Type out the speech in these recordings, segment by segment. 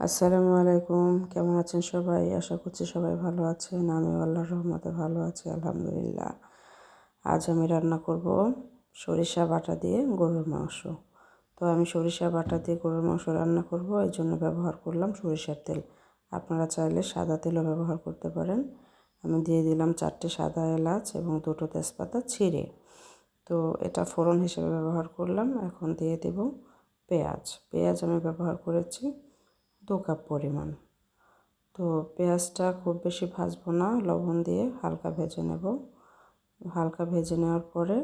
আসসালামু আলাইকুম। কেমন আছেন সবাই? আশা করছি সবাই ভালো আছেন। আমি আল্লাহর রহমতে ভালো আছি, আলহামদুলিল্লাহ। আজ আমি রান্না করব সরিষা বাটা দিয়ে গরুর মাংস। তো আমি সরিষা বাটা দিয়ে গরুর মাংস রান্না করব এই জন্য ব্যবহার করলাম সরিষার তেল। আপনারা চাইলে সাদা তেলও ব্যবহার করতে পারেন। আমি দিয়ে দিলাম চারটে সাদা এলাচ এবং দুটো তেজপাতা ছিঁড়ে। তো এটা ফোড়ন হিসেবে ব্যবহার করলাম। এখন দিয়ে দেব পেঁয়াজ। পেঁয়াজ আমি ব্যবহার করেছি দু কাপ পরিমাণ। তো পেঁয়াজটা খুব বেশি ভাজবো না, লবণ দিয়ে হালকা ভেজে নেব। হালকা ভেজে নেওয়ার পরে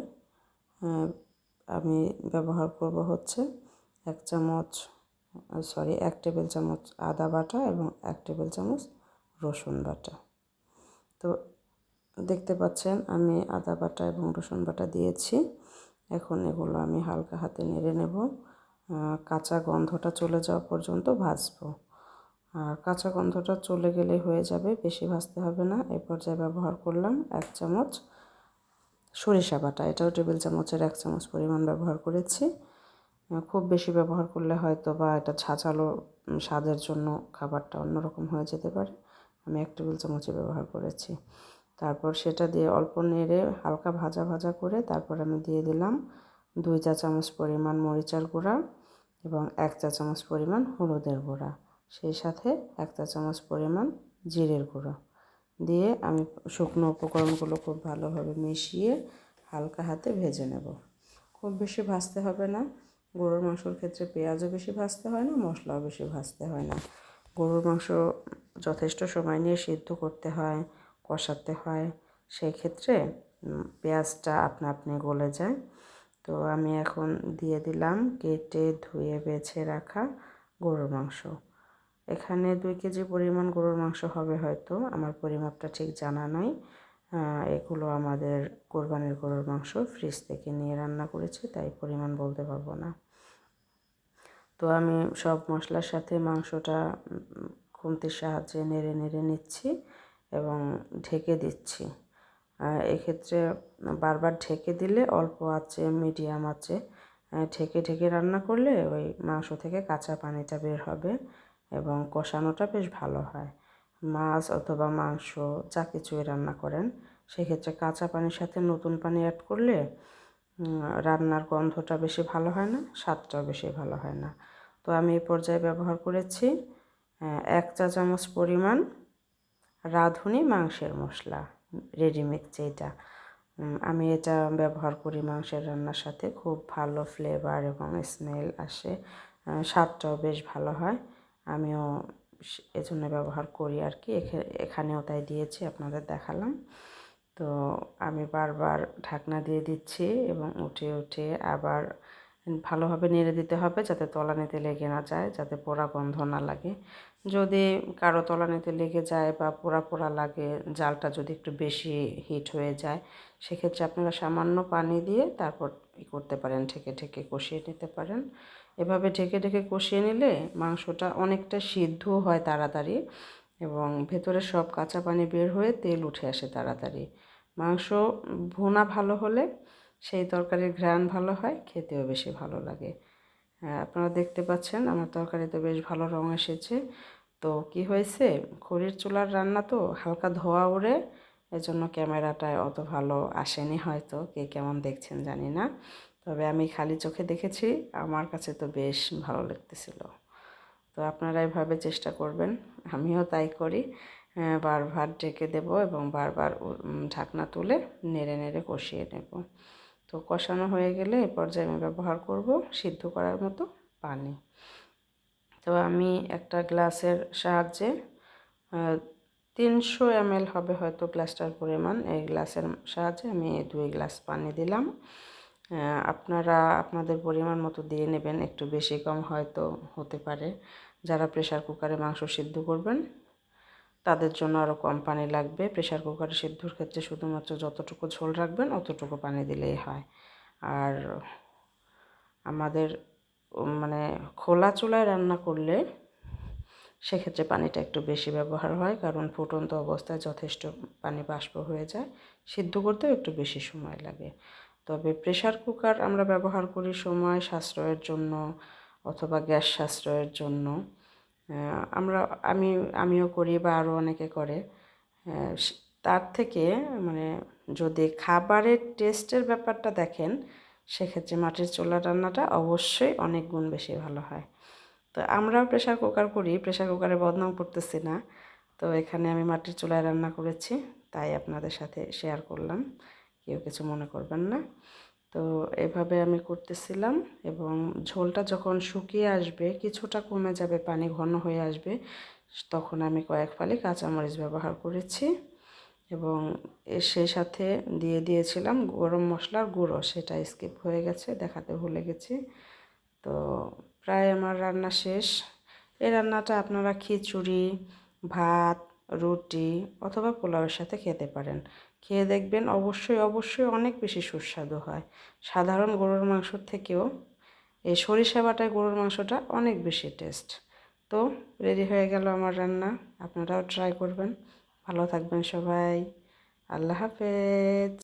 আমি ব্যবহার করব হচ্ছে এক চামচ, সরি, এক টেবিল চামচ আদা বাটা এবং এক টেবিল চামচ রসুন বাটা। তো দেখতে পাচ্ছেন, আমি আদা বাটা এবং রসুন বাটা দিয়েছি। এখন এগুলো আমি হালকা হাতে নেড়ে নেব। কাঁচা গন্ধটা চলে যাওয়া পর্যন্ত ভাজবো। আর কাঁচা গন্ধটা চলে গেলে হয়ে যাবে, বেশি ভাজতে হবে না। এই পর্যায়ে ব্যবহার করলাম এক চামচ সরিষা বাটা। এটাও টেবিল চামচের এক চামচ পরিমাণ ব্যবহার করেছি। খুব বেশি ব্যবহার করলে হয়তো বা এটা ছাঁচালো স্বাদের জন্য খাবারটা অন্যরকম হয়ে যেতে পারে। আমি এক টেবিল চামচে ব্যবহার করেছি। তারপর সেটা দিয়ে অল্প নেড়ে হালকা ভাজা ভাজা করে তারপর আমি দিয়ে দিলাম দুই চা চামচ পরিমাণ মরিচার গুঁড়া এবং এক চা চামচ পরিমাণ হলুদের গুঁড়া। সেই সাথে এক চা চামচ পরিমাণ জিরের গুঁড়ো। দিয়ে আমি শুকনো উপকরণগুলো খুব ভালোভাবে মিশিয়ে হালকা হাতে ভেজে নেব। খুব বেশি ভাজতে হবে না। গরুর মাংসর ক্ষেত্রে পেঁয়াজও বেশি ভাজতে হয় না, মশলাও বেশি ভাজতে হয় না। গরুর মাংস যথেষ্ট সময় নিয়ে সিদ্ধ করতে হয়, কষাতে হয়। সেই ক্ষেত্রে পেঁয়াজটা আপনা আপনি গলে যায়। তো আমি এখন দিয়ে দিলাম কেটে ধুয়ে বেছে রাখা গরুর মাংস। এখানে দুই কেজি পরিমাণ গরুর মাংস হবে হয়তো, আমার পরিমাপটা ঠিক জানা নাই। এগুলো আমাদের কোরবানির গরুর মাংস, ফ্রিজ থেকে নিয়ে রান্না করেছি, তাই পরিমাণ বলতে পারব না। তো আমি সব মশলার সাথে মাংসটা খুন্তির সাহায্যে নেড়ে নেড়ে নিচ্ছি এবং ঢেকে দিচ্ছি। এক্ষেত্রে বারবার ঢেকে দিলে অল্প আছে মিডিয়াম আছে। ঢেকে ঢেকে রান্না করলে ওই মাংস থেকে কাঁচা পানিটা বের হবে এবং কষানোটা বেশ ভালো হয়। মাছ অথবা মাংস যা কিছুই রান্না করেন, সেক্ষেত্রে কাঁচা পানির সাথে নতুন পানি অ্যাড করলে রান্নার গন্ধটা বেশি ভালো হয় না, স্বাদটাও বেশি ভালো হয় না। তো আমি এই পর্যায়ে ব্যবহার করেছি এক চা চামচ পরিমাণ রাঁধুনি মাংসের মশলা। রেডিমেড যেটা আমি এটা ব্যবহার করি মাংসের রান্নার সাথে। খুব ভালো ফ্লেভার এবং স্মেল আসে। স্বাদটাও বেশ ভালো হয়। আমিও এজন্য ব্যবহার করি আর কি। এখানেও তাই দিয়েছি, আপনাদের দেখালাম। তো আমি বারবার ঢাকনা দিয়ে দিচ্ছি এবং উঠে উঠে আবার ভালোভাবে নেড়ে দিতে হবে যাতে তলানিতে লেগে না যায়, যাতে পোড়া গন্ধ না লাগে। যদি কারও তলানিতে লেগে যায় বা পোড়া পোড়া লাগে, জালটা যদি একটু বেশি হিট হয়ে যায়, সেক্ষেত্রে আপনারা সামান্য পানি দিয়ে তারপর ই করতে পারেন ঠেকে ঠেকে কষিয়ে নিতে পারেন। এভাবে ঢেকে ঢেকে কষিয়ে নিলে মাংসটা অনেকটা সিদ্ধ হয় তাড়াতাড়ি এবং ভেতরে সব কাঁচা পানি বের হয়ে তেল উঠে আসে তাড়াতাড়ি। মাংস ভুনা ভালো হলে সেই তরকারির ঘ্রাণ ভালো হয় খেতেও বেশি ভালো লাগে। হ্যাঁ, আপনারা দেখতে পাচ্ছেন আমার তরকারিতে বেশ ভালো রং এসেছে। তো কি হয়েছে? খড়ির চুলার রান্না তো হালকা ধোয়া উড়ে এজন্য ক্যামেরাটায় অত ভালো আসেনি হয়তো কে কেমন দেখছেন জানি না। তবে আমি খালি চোখে দেখেছি আমার কাছে তো বেশ ভালো লাগতেছিল। তো আপনারা এভাবে চেষ্টা করবেন আমিও তাই করি। বারবার ঢেকে দেব এবং বারবার ঢাকনা তুলে নেড়ে নেড়ে কষিয়ে নেব। তো কষানো হয়ে গেলে এ পর্যায়ে আমি ব্যবহার করব সিদ্ধ করার মতো পানি। তো আমি একটা গ্লাসের সাহায্যে তিনশো এমএল হবে হয়তো গ্লাসটার পরিমাণ। এই গ্লাসের সাহায্যে আমি দুই গ্লাস পানি দিলাম। আপনারা আপনাদের পরিমাণ মতো দিয়ে নেবেন। একটু বেশি কম হয়তো হতে পারে। যারা প্রেশার কুকারে মাংস সিদ্ধ করবেন তাদের জন্য আরও কম পানি লাগবে। প্রেশার কুকারে সিদ্ধর ক্ষেত্রে শুধুমাত্র যতটুকু ঝোল রাখবেন, অতটুকু পানি দিলেই হয়। আর আমাদের মানে খোলা চুলায় রান্না করলে সেক্ষেত্রে পানিটা একটু বেশি ব্যবহার হয়, কারণ ফুটন্ত অবস্থায় যথেষ্ট পানি বাষ্প হয়ে যায়। সিদ্ধ করতেও একটু বেশি সময় লাগে। তবে প্রেশার কুকার আমরা ব্যবহার করি সময় সাশ্রয়ের জন্য অথবা গ্যাস সাশ্রয়ের জন্য। আমরা, আমি, আমিও করি বা আরও অনেকে করে। তার থেকে মানে যদি খাবারের টেস্টের ব্যাপারটা দেখেন, সেক্ষেত্রে মাটির চুলা রান্নাটা অবশ্যই অনেক গুণ বেশি ভালো হয়। তো আমরাও প্রেশার কুকার করি প্রেশার কুকারে বদনাম করতেছি না। তো এখানে আমি মাটির চুলায় রান্না করেছি, তাই আপনাদের সাথে শেয়ার করলাম। কেউ কিছু মনে করবেন না। তো এভাবে আমি করতেছিলাম এবং ঝোলটা যখন শুকিয়ে আসবে, কিছুটা কমে যাবে, পানি ঘন হয়ে আসবে, তখন আমি কয়েক ফালি কাঁচামরিচ ব্যবহার করেছি এবং এর সেই সাথে দিয়ে দিয়েছিলাম গরম মশলার গুঁড়ো, সেটা স্কিপ হয়ে গেছে, দেখাতে ভুলে গেছি। তো প্রায় আমার রান্না শেষ। এই রান্নাটা আপনারা খিচুড়ি, ভাত, রুটি অথবা পোলাওয়ের সাথে খেতে পারেন। খেয়ে দেখবেন অবশ্যই অবশ্যই অনেক বেশি সুস্বাদু হয়। সাধারণ গরুর মাংসর থেকেও এই সরিষা বাটায় গরুর মাংসটা অনেক বেশি টেস্ট তো রেডি হয়ে গেল আমার রান্না, আপনারাও ট্রাই করবেন। ভালো থাকবেন সবাই। আল্লাহ হাফেজ।